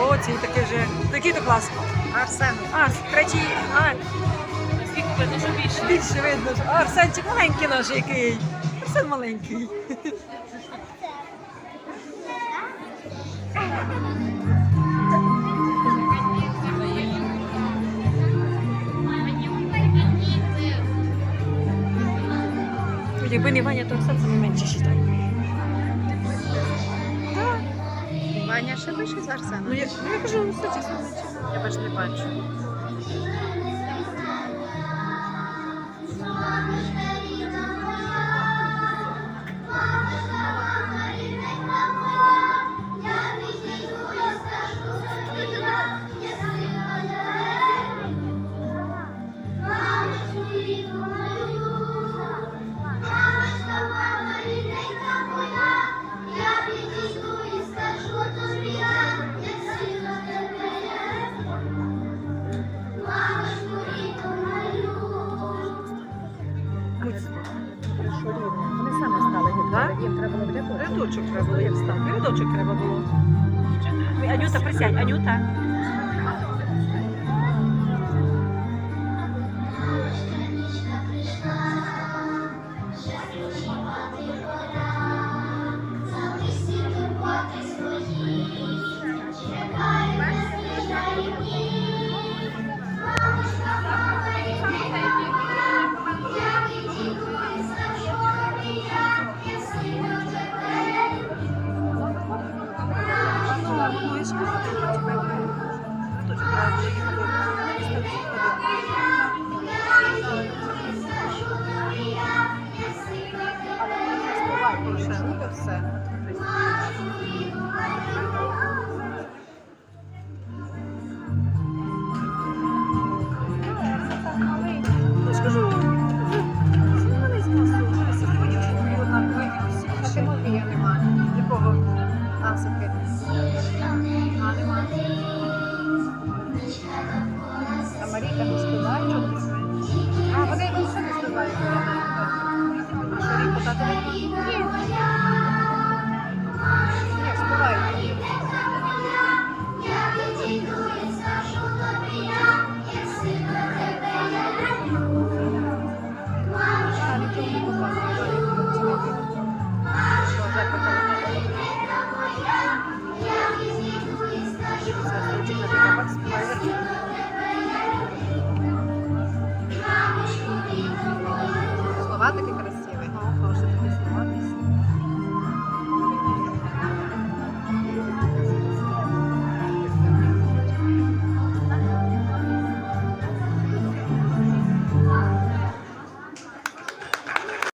старший, такий вже. Такий то клас. Арсен. Арс, третій. А, Звідки видно, що більше? більше видно. що- А, Арсенчик маленький наш який. Арсен маленький. Якби не Ваня, то Арсен саме менше считай. Ваня ще вище за Арсена? Ну я, ну, я кажу, ну, кстати. Я бачу, не бачу. Так? Їм треба було рядочок. Рядочок треба було, як став. Рядочок треба було. Ой, Анюта, присядь, Анюта. Я Слова такі